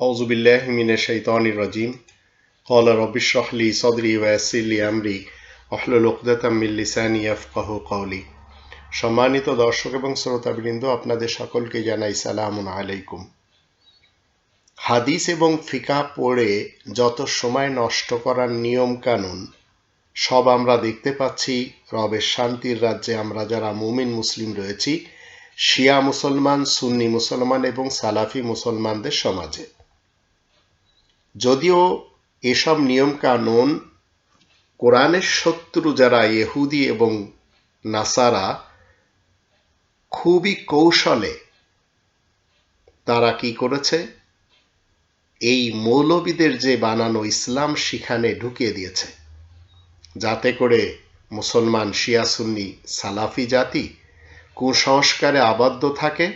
أعوذ بالله من الشيطان الرجيم قال رب اشرح لي صدري ويسر لي أمري واحلل عقدة من লিসানি ইয়াফকাহু কওলি সম্মানিত দর্শক এবং শ্রোতাবৃন্দ আপনাদের সকলকে জানাই সালামুন আলাইকুম হাদিস এবং ফিকা পড়ে যত সময় নষ্ট করার নিয়ম কানুন সব আমরা দেখতে পাচ্ছি রবের শান্তির রাজ্যে আমরা যারা মুমিন মুসলিম রয়েছি শিয়া মুসলমান সুন্নি মুসলমান এবং সালাফি মুসলমানদের সমাজে যদিও এসব নিয়ম কানুন কোরআনের শত্রু যারা ইহুদি এবং নাসারা, খুবই কৌশলে তারা কি করেছে? এই মৌলবীদের যে বানানো ইসলাম সেখানে ঢুকিয়ে দিয়েছে। যাতে করে মুসলমান শিয়া, সুন্নি, সালাফি জাতি কুসংস্কারে আবদ্ধ থাকে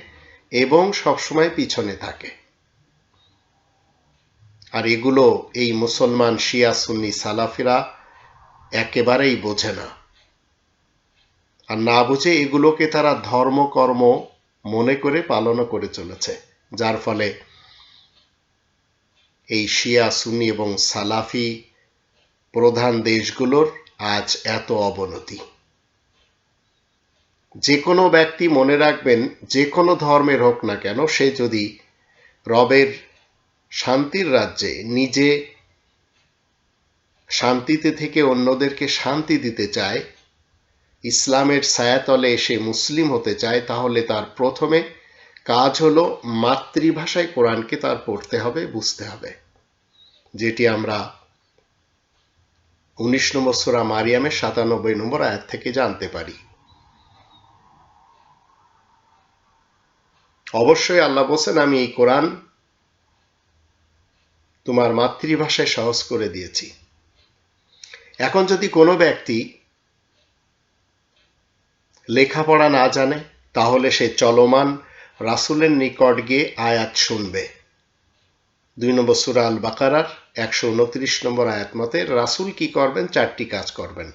এবং সবসময় পিছনে থাকে। আর এগুলো এই মুসলমান শিয়া সুন্নি সালাফিরা একেবারেই বোঝে না। আর না বুঝে এগুলোকে তারা ধর্মকর্ম মনে করে পালন করে চলেছে, যার ফলে এই শিয়া, সুন্নি এবং সালাফি প্রধান দেশগুলোর আজ এত অবনতি। যে কোনো ব্যক্তি মনে রাখবেন, যে কোনো ধর্মের হোক না কেন, সে যদি রবের শান্তির রাজ্যে নিজে শান্তিতে থেকে অন্যদেরকে শান্তি দিতে চায়, ইসলামের ছায়াতলে এসে মুসলিম হতে চায়, তাহলে তার প্রথমে কাজ হলো মাতৃভাষায় কোরআনকে তার পড়তে হবে, বুঝতে হবে। যেটি আমরা উনিশ নম্বর সুরা মারিয়ামের সাতানব্বই নম্বর আয়াত থেকে জানতে পারি। অবশ্যই আল্লাহ বলছেন, আমি এই কোরআন তোমার মাতৃভাষায় সহজ করে দিয়েছি। এখন যদি কোনো ব্যক্তি লেখাপড়া না জানে, তাহলে সে চলমান রাসুলের নিকট গিয়ে আয়াত শুনবে। দুই নম্বর সুরা আল বাকারার একশো উনত্রিশ নম্বর আয়াত মতে, রাসুল কি করবেন? চারটি কাজ করবেন।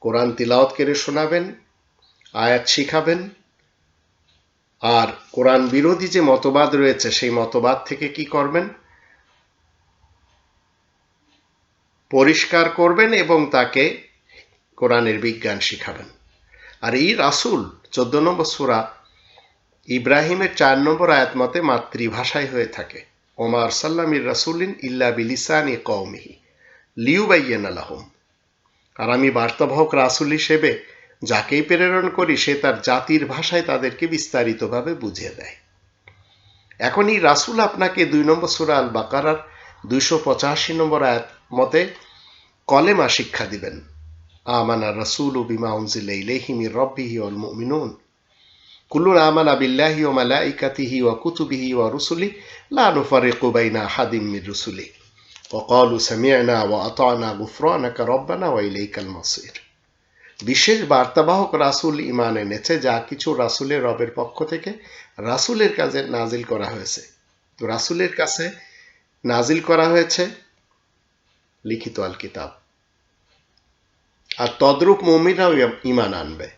কোরআন তিলাওয়াত করে শোনাবেন, আয়াত শিখাবেন, আর কোরআন বিরোধী যে মতবাদ রয়েছে, সেই মতবাদ থেকে কি করবেন? পরিষ্কার করবেন এবং তাকে কোরআনের বিজ্ঞান শিখাবেন। আর এই রাসুল, চোদ্দ নম্বর সুরা, ইব্রাহিমের চার নম্বর আয়াত মতে মাতৃভাষায় হয়ে থাকে। ওমার সাল্লামির রাসুলিন ইল্লা বিলিসানি কৌমিহি লিউবাইয়েন আলাহম আর আমি বার্তাবাহক রাসুল হিসেবে যাকেই প্রেরণ করি, সে তার জাতির ভাষায় তাদেরকে বিস্তারিতভাবে বুঝিয়ে দেয়। এখন এই রাসুল আপনাকে দুই নম্বর সুরা আল বাকারার দুইশো পঁচাশি নম্বর আয়াত মতে কলেমা শিক্ষা দিবেন আমানা রাসুল ও বিমা উনজিল ইলেহিমি রব্বিহি অল মুমিনুন কুল্লুর আমানা বিল্লাহি ও মালাইকাতিহি ওয়া কুতুবিহি ওয়া রুসুলি লা নুফারিকু বাইনা আহাদিম মির রুসুলি وقالوا سمعنا وأطعنا غفرانك ربنا وإليك المصير বিশেষ বার্তাবাহক রাসুল ইমান এনেছে যা কিছু রাসুলের রবের পক্ষ থেকে রাসুলের কাজে নাজিল করা হয়েছে তো রাসুলের কাছে নাজিল করা হয়েছে লিখিত আল কিতাব। আর তদ্রূপ মমিরাও ইমান আনবে।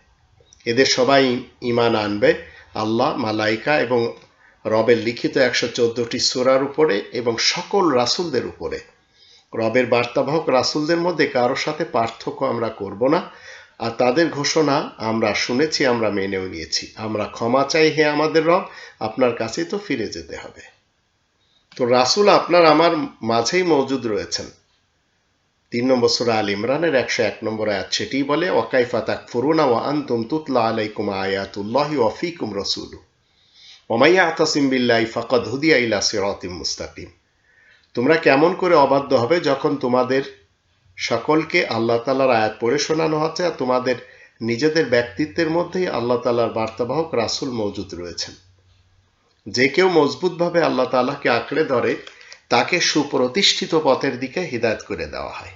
এদের সবাই ইমান আনবে। আল্লাহ, মালাইকা এবং রবের লিখিত একশো চোদ্দটি সোরার উপরে এবং সকল রাসুলদের উপরে। রবের বার্তাবাহক রাসুলদের মধ্যে কারোর সাথে পার্থক্য আমরা করব না। আর তাদের ঘোষণা আমরা শুনেছি, আমরা মেনেও নিয়েছি। আমরা ক্ষমা চাই হে আমাদের রব, আপনার কাছে তো ফিরে যেতে হবে। তো রাসুল আপনার আমার মাঝেই মজুদ রয়েছেন। তিন নম্বর সুরা আল ইমরানের একশো এক নম্বর আয়াত সেটি বলে, ওয়াকাইফা তাক ফুরুনা ওয়া আন্তুম তুতলা আলাইকুম আয়াতুল্লাহি ওয়াফিকুম রসুল ওমাইয়া আতাসিম বিল্লাহি ফাকাদ হুদিয়া ইলা সিরাতিম মুস্তাকিম। তোমরা কেমন করে অবাধ্য হবে যখন তোমাদের সকলকে আল্লাহ তালার আয়াত পড়ে শোনানো হচ্ছে আর তোমাদের নিজেদের ব্যক্তিত্বের মধ্যেই আল্লাহ তালার বার্তাবাহক রাসুল মজুদ রয়েছেন। যে কেউ মজবুতভাবে আল্লাহ তালাকে আঁকড়ে ধরে, তাকে সুপ্রতিষ্ঠিত পথের দিকে হিদায়ত করে দেওয়া হয়।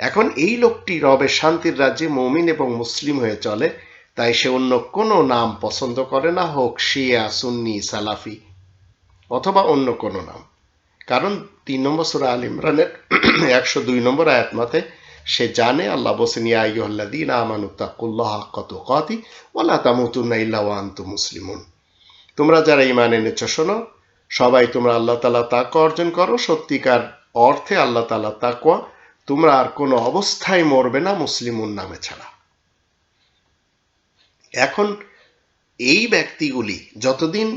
এখন এই লোকটি রবের শান্তির রাজ্যে মৌমিন এবং মুসলিম হয়ে চলে, তাই সে অন্য কোনো নাম পছন্দ করে না, হোক শিয়া, সুন্নি, সালাফি, অথবা অন্য কোনো নাম। কারণ তিন নম্বর সুরা আল ইমরানের একশো দুই নম্বর আয়াত মতে সে জানে, আল্লাহ বসেন ইয়াইহ্লাদিন আমানুত্তাকুল্লাহ কত কতি ওলা তামুতুন্না ইল্লা ওয়ান্তু মুসলিমুন। তোমরা যারা ইমান এনেছ, শোনো, সবাই তোমরা আল্লাহ তালা তাকওয়া অর্জন করো। সত্যিকার অর্থে আল্লাহ তালা তাকওয়া তোমরা আর কোনো অবস্থায় মরবে না মুসলিমুন নামে ছাড়া। এখন এই ব্যক্তিগুলি যতদিন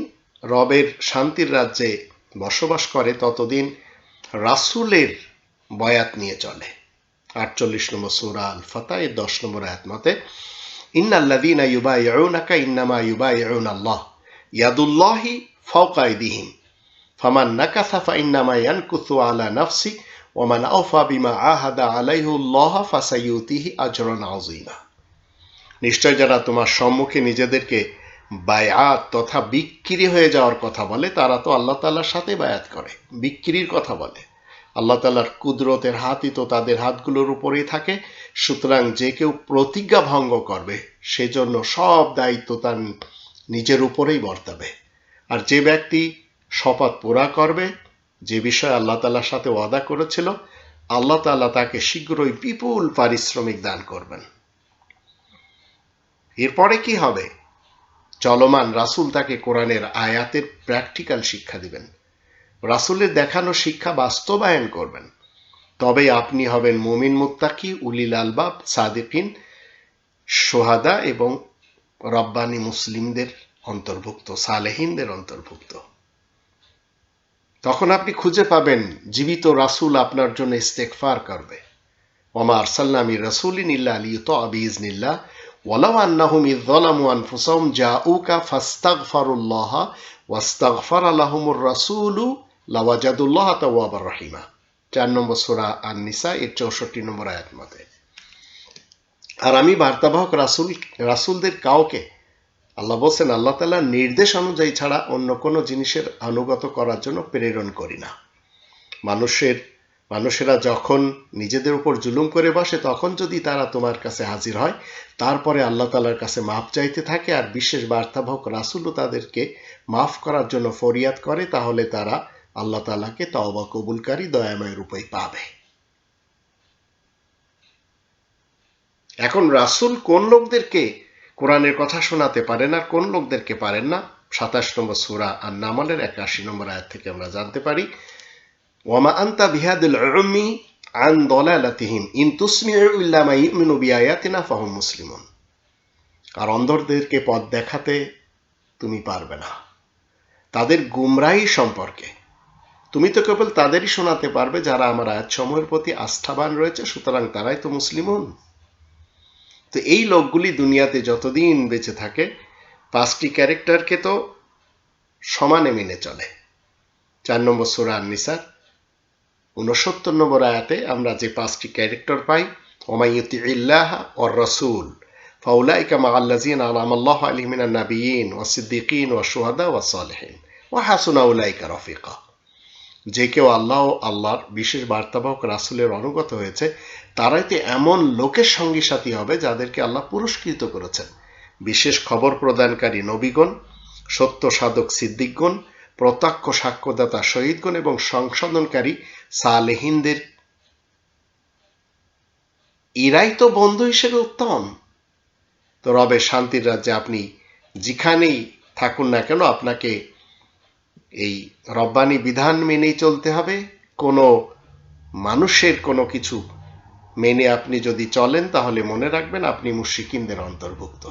রবের শান্তির রাজ্যে বসবাস করে, ততদিন রাসুলের বয়াত নিয়ে চলে। আটচল্লিশ নম্বর সুরা আল ফাতা দশ নম্বর আয়াত মতে, ইন্নাল্লাযীনা ইউবাইউনাকা ইন্নামা ইউবাইউন আল্লাহ ইয়াদুল্লাহি ফাওকা আইদিহিম। ফামান নাকাসা ফাইন্নামা ইয়ানকুসু আলা নাফসি ওমান আওফা বিমা আহাদা আলাইহুল্লাহ ফাসাইউতিহি আজরান আযীমা নিশ্চয় যারা তোমার সম্মুখে নিজেদেরকে বায়াত তথা বিক্রি হয়ে যাওয়ার কথা বলে, তারা তো আল্লাহ তাল্লার সাথে বায়াত করে, বিক্রির কথা বলে। আল্লাহ তাল্লার কুদরতের হাতই তো তাদের হাতগুলোর উপরেই থাকে। সুতরাং যে কেউ প্রতিজ্ঞা ভঙ্গ করবে, সেজন্য সব দায়িত্ব তার নিজের উপরেই বর্তাবে। আর যে ব্যক্তি শপথ পুরা করবে যে বিষয়ে আল্লাহ তাল্লার সাথে ওয়াদা করেছিল, আল্লাহ তাল্লাহ তাকে শীঘ্রই বিপুল পারিশ্রমিক দান করবেন। এরপরে কি হবে? চলমান রাসুল তাকে কোরআনের আয়াতের প্র্যাকটিক্যাল শিক্ষা দিবেন। রাসুলের দেখানো শিক্ষা বাস্তবায়ন করবেন। তবে আপনি হবেন মুমিন মুত্তাকি, উলিল আলবাব, সাদিকিন, সোহাদা এবং রব্বানি মুসলিমদের অন্তর্ভুক্ত, সালেহিনদের অন্তর্ভুক্ত। তখন আপনি খুঁজে পাবেন, জীবিত রাসুল আপনার জন্য ইস্তেকফার করবে। ওমা আরসাল্লামি রসুলিন ইল্লা আলী তো আবিজ নিল্লা ওয়ালাম আন্নাহুম ইদলামু আনফুসাহুম জা উকা ফাস্তাগফারুল্লাহ ওয়াস্তাগফার আলাহুমুর রাসুলু লাওয়াজাদুল্লাহ তাওয়াবার রহিমা। চার নম্বর সুরা আর নিসা এর চৌষট্টি নম্বর আয়াত মতে। আর আমি বার্তাবাহক রাসুল, রাসুলদের কাউকে আল্লাহ বলছেন, আল্লাহ তালা নির্দেশ অনুযায়ী ছাড়া অন্য কোনো জিনিসের আনুগত করার জন্য প্রেরণ করি না। মানুষের, মানুষেরা যখন নিজেদের উপর জুলুম করে বসে, তখন যদি তারা তোমার কাছে হাজির হয়, তারপরে আল্লাহ তালার কাছে মাফ চাইতে থাকে আর বিশেষ বার্তাবাহক রাসুলও তাদেরকে মাফ করার জন্য ফরিয়াদ করে, তাহলে তারা আল্লাহ তালাকে তওবা কবুলকারী, দয়াময় রূপে পাবে। এখন রাসুল কোন লোকদেরকে কোরআনের কথা শোনাতে পারেন আর কোন লোকদেরকে পারেন না, সাতাশ নম্বর সুরা আর নামালের একাশি নম্বর আয়াত থেকে আমরা জানতে পারি, ওয়ামা আন্তা বিহাদুল আন ইন আর পথ দেখাতে তুমি পারবে না। তাদের গুমরাহি সম্পর্কে। তুমি তো কেবল তাদেরই শোনাতে পারবে যারা আমার আয়াতসমূহের প্রতি আস্থাবান রয়েছে, সুতরাং তারাই তো মুসলিমুন। তো এই লোকগুলি দুনিয়াতে যতদিন বেঁচে থাকে, পাঁচটি ক্যারেক্টারকে তো সমানে মেনে চলে। চার নম্বর সুরা নিসার উনসত্তর নম্বর আয়াতে আমরা যে পাঁচটি ক্যারেক্টার পাই ওমাইয়তি ইল্লাহ ওর রসুল ফাউলাইকা মা আল্লাজিন আলাম আল্লাহ আলিমিনা নাবিয়িন ও সিদ্দিকিন ও সুহাদা ও সালেহিন ও হাসুনা উলাইকা রফিকা। যে কেউ আল্লাহ ও আল্লাহর বিশেষ বার্তাবাহক রাসুলের অনুগত হয়েছে, তারাই তো এমন লোকের সঙ্গী সাথী হবে যাদেরকে আল্লাহ পুরস্কৃত করেছেন। বিশেষ খবর প্রদানকারী নবীগণ, সত্য সাধক সিদ্দিকগণ, প্রত্যক্ষ সাক্ষ্যদাতা শহীদগণ এবং সংশোধনকারী সালেহিনদের, এরাই তো বন্ধু হিসেবে উত্তম। তো রবে শান্তির রাজ্যে আপনি যেখানেই থাকুন না কেন, আপনাকে এই রব্বানি বিধান মেনেই চলতে হবে। কোনো মানুষের কোনো কিছু মেনে আপনি যদি চলেন, তাহলে মনে রাখবেন আপনি মুশিকিনদের অন্তর্ভুক্ত।